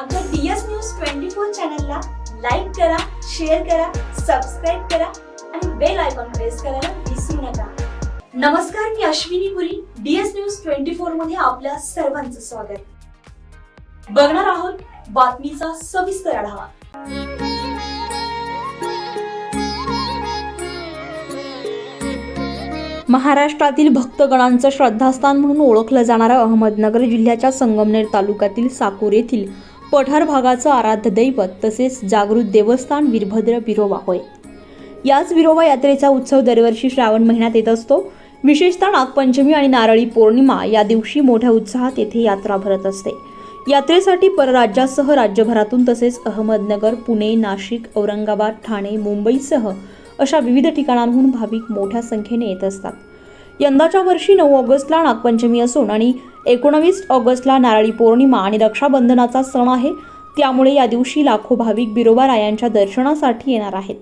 आमच्या DS news twenty four चॅनलला like करा शेअर करा सबस्क्राईब करा आणि बेल आयकॉन प्रेस करायला विसरू नका. नमस्कार मी Ashwini Puri DS news twenty फोरमध्ये आपल्या सर्वांचं स्वागत. बघणार आहोत बातमीचा सविस्तर आढावा. महाराष्ट्रातील भक्तगणांचं श्रद्धास्थान म्हणून ओळखलं जाणारं अहमदनगर जिल्ह्याच्या संगमनेर तालुक्यातील साकूर येथील पठार भागाचं आराध्य दैवत तसेच जागृत देवस्थान वीरभद्र बिरोबा होय. याच बिरोबा यात्रेचा उत्सव दरवर्षी श्रावण महिन्यात येत असतो. विशेषतः नागपंचमी आणि नारळी पौर्णिमा या दिवशी मोठ्या उत्साहात येथे यात्रा भरत असते. यात्रेसाठी परराज्यासह राज्यभरातून तसेच अहमदनगर पुणे नाशिक औरंगाबाद ठाणे मुंबईसह अशा विविध ठिकाणांहून भाविक मोठ्या संख्येने येत असतात. यंदाच्या वर्षी नऊ ऑगस्टला नागपंचमी असून आणि एकोणवीस ऑगस्टला नारळी पौर्णिमा आणि रक्षाबंधनाचा सण आहे त्यामुळे या दिवशी लाखो भाविक बिरोबारायांच्या दर्शनासाठी येणार आहेत.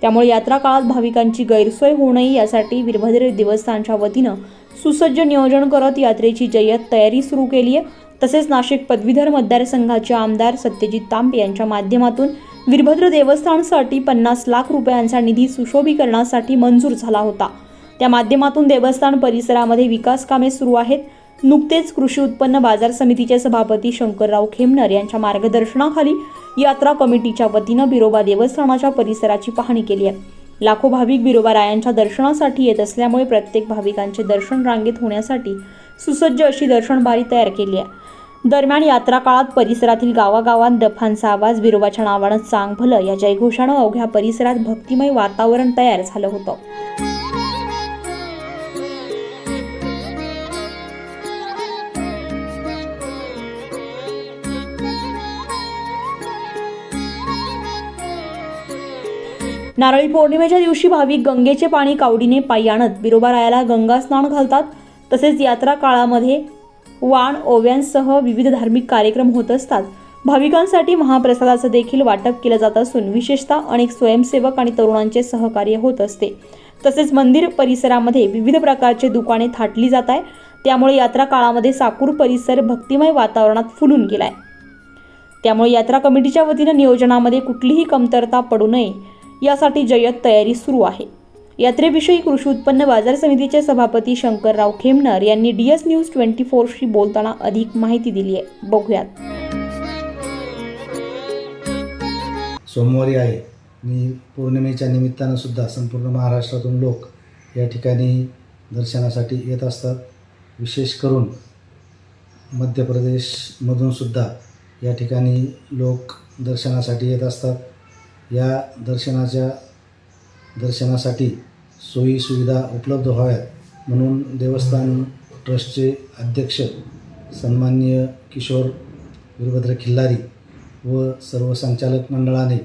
त्यामुळे यात्रा काळात भाविकांची गैरसोय होऊ नये यासाठी वीरभद्र देवस्थानच्या वतीनं सुसज्ज नियोजन करत यात्रेची जय्यत तयारी सुरू केली आहे. तसेच नाशिक पदवीधर मतदारसंघाचे आमदार सत्यजित तांबे यांच्या माध्यमातून वीरभद्र देवस्थानसाठी पन्नास लाख रुपयांचा निधी सुशोभीकरणासाठी मंजूर झाला होता. त्या माध्यमातून देवस्थान परिसरामध्ये विकास कामे सुरू आहेत. नुकतेच कृषी उत्पन्न बाजार समितीचे सभापती शंकरराव खेमनर यांच्या मार्गदर्शनाखाली यात्रा कमिटीच्या वतीनं बिरोबा देवस्थानाच्या परिसराची पाहणी केली आहे. लाखो भाविक बिरोबा रायांच्या दर्शनासाठी येत असल्यामुळे प्रत्येक भाविकांचे दर्शन रांगेत होण्यासाठी सुसज्ज अशी दर्शनबारी तयार केली आहे. दरम्यान यात्रा काळात परिसरातील गावागावात डफांचा आवाज बिरोबाच्या नावानं चांग भलं या जयघोषानं अवघ्या परिसरात भक्तिमय वातावरण तयार झालं होतं. नारळी पौर्णिमेच्या दिवशी भाविक गंगेचे पाणी कावडीने पायी आणत विरोबा रायाला गंगा स्नान घालतात. तसेच यात्रा काळामध्ये वाण ओव्यांसह विविध धार्मिक कार्यक्रम होत असतात. भाविकांसाठी महाप्रसादाचं देखील वाटप केलं जात असून विशेषतः अनेक स्वयंसेवक आणि तरुणांचे सहकार्य होत असते. तसेच मंदिर परिसरामध्ये विविध प्रकारचे दुकाने थाटली जात आहे. त्यामुळे यात्रा काळामध्ये साकूर परिसर भक्तिमय वातावरणात फुलून गेलाय. त्यामुळे यात्रा कमिटीच्या वतीनं नियोजनामध्ये कुठलीही कमतरता पडू नये. यासाठी जय्यत तयारी सुरू आहे. यात्रेविषयी कृषी उत्पन्न बाजार समितीचे सभापती शंकरराव खेमनर यांनी डीएस न्यूज ट्वेंटी फोरशी बोलताना अधिक माहिती दिली आहे. बघूयात. सोमवारी आहे. आणि पौर्णिमेच्या निमित्तानं सुद्धा संपूर्ण महाराष्ट्रातून लोक या ठिकाणी दर्शनासाठी येत असतात. विशेष करून मध्य प्रदेशमधून सुद्धा या ठिकाणी लोक दर्शनासाठी येत असतात. या दर्शनाच्या दर्शनासाठी सोयीसुविधा उपलब्ध व्हाव्यात. म्हणून देवस्थान ट्रस्टचे अध्यक्ष सन्माननीय किशोर वीरभद्र खिल्लारी व सर्व संचालक मंडळाने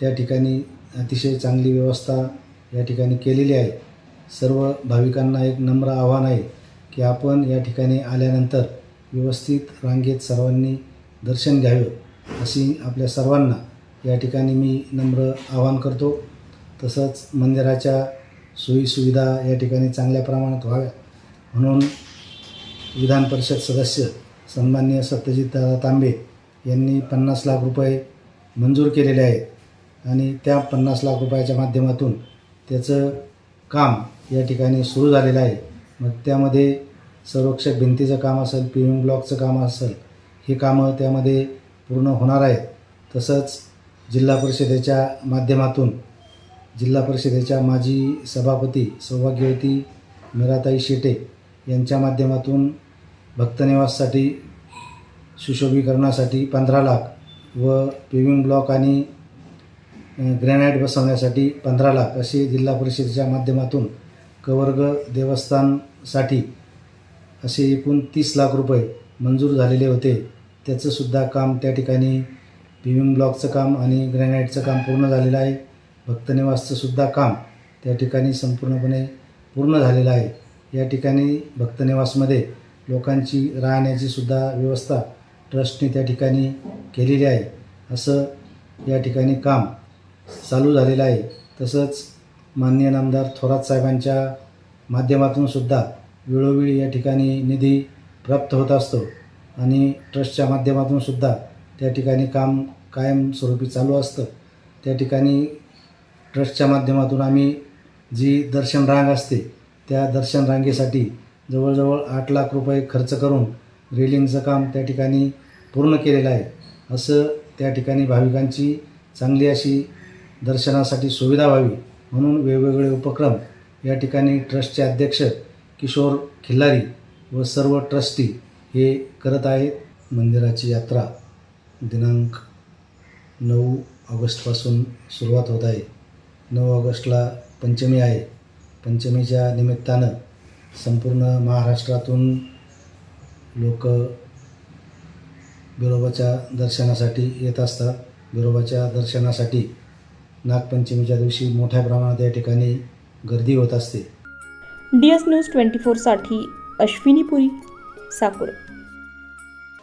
त्या ठिकाणी अतिशय चांगली व्यवस्था या ठिकाणी केलेली आहे. सर्व भाविकांना एक नम्र आव्हान आहे की आपण या ठिकाणी आल्यानंतर व्यवस्थित रांगेत सर्वांनी दर्शन घ्यावं अशी आपल्या सर्वांना या ठिकाणी मी नम्र आवाहन करतो. तसंच मंदिराच्या सोयीसुविधा या ठिकाणी चांगल्या प्रमाणात व्हाव्या म्हणून विधान परिषद सदस्य सन्माननीय सत्यजितदादा तांबे यांनी पन्नास लाख रुपये मंजूर केलेले आहेत आणि त्या पन्नास लाख रुपयाच्या माध्यमातून त्याचं काम या ठिकाणी सुरू झालेलं आहे. मग त्यामध्ये संरक्षक भिंतीचं काम असेल पेविंग ब्लॉकचं काम असेल ही कामं त्यामध्ये पूर्ण होणार आहेत. तसंच जिल्हा परिषदेच्या माध्यमातून जिल्हा परिषदेच्या माजी सभापती सौभाग्यवती मीराताई शेटे यांच्या माध्यमातून भक्तनिवाससाठी सुशोभीकरणासाठी पंधरा लाख व पेविंग ब्लॉक आणि ग्रॅनाईट बसवण्यासाठी पंधरा लाख असे जिल्हा परिषदेच्या माध्यमातून कवर्ग देवस्थानसाठी असे एकूण तीस लाख रुपये मंजूर झालेले होते. त्याचंसुद्धा काम त्या ठिकाणी पिविंग ब्लॉकचं काम आणि ग्रॅनाईटचं काम पूर्ण झालेलं आहे. भक्तनिवासचंसुद्धा काम त्या ठिकाणी संपूर्णपणे पूर्ण झालेलं आहे. या ठिकाणी भक्तनिवासमध्ये लोकांची राहण्याची सुद्धा व्यवस्था ट्रस्टने त्या ठिकाणी केलेली आहे. असं या ठिकाणी काम चालू झालेलं आहे. तसंच माननीय नामदार थोरात साहेबांच्या माध्यमातून सुद्धा वेळोवेळी या ठिकाणी निधी प्राप्त होत असतो. आणि ट्रस्टच्या माध्यमातून सुद्धा त्या ठिकाणी काम कायमस्वरूपी चालू असतं. त्या ठिकाणी ट्रस्टच्या माध्यमातून आम्ही जी दर्शन रांग असते त्या दर्शन रांगेसाठी जवळजवळ आठ लाख रुपये खर्च करून रेलिंगचं काम त्या ठिकाणी पूर्ण केलेलं आहे. असं त्या ठिकाणी भाविकांची चांगली अशी दर्शनासाठी सुविधा व्हावी म्हणून वेगवेगळे उपक्रम या ठिकाणी ट्रस्टचे अध्यक्ष किशोर खिल्लारी व सर्व ट्रस्टी हे करत आहेत. मंदिराची यात्रा दिनांक नऊ ऑगस्टपासून सुरुवात होत आहे. नऊ ऑगस्टला पंचमी आहे. पंचमीच्या निमित्तानं संपूर्ण महाराष्ट्रातून लोक बिरोबाच्या दर्शनासाठी येत असतात. बिरोबाच्या दर्शनासाठी नागपंचमीच्या दिवशी मोठ्या प्रमाणात या ठिकाणी गर्दी होत असते. डी एस न्यूज ट्वेंटी फोरसाठी अश्विनी पुरी साकूर.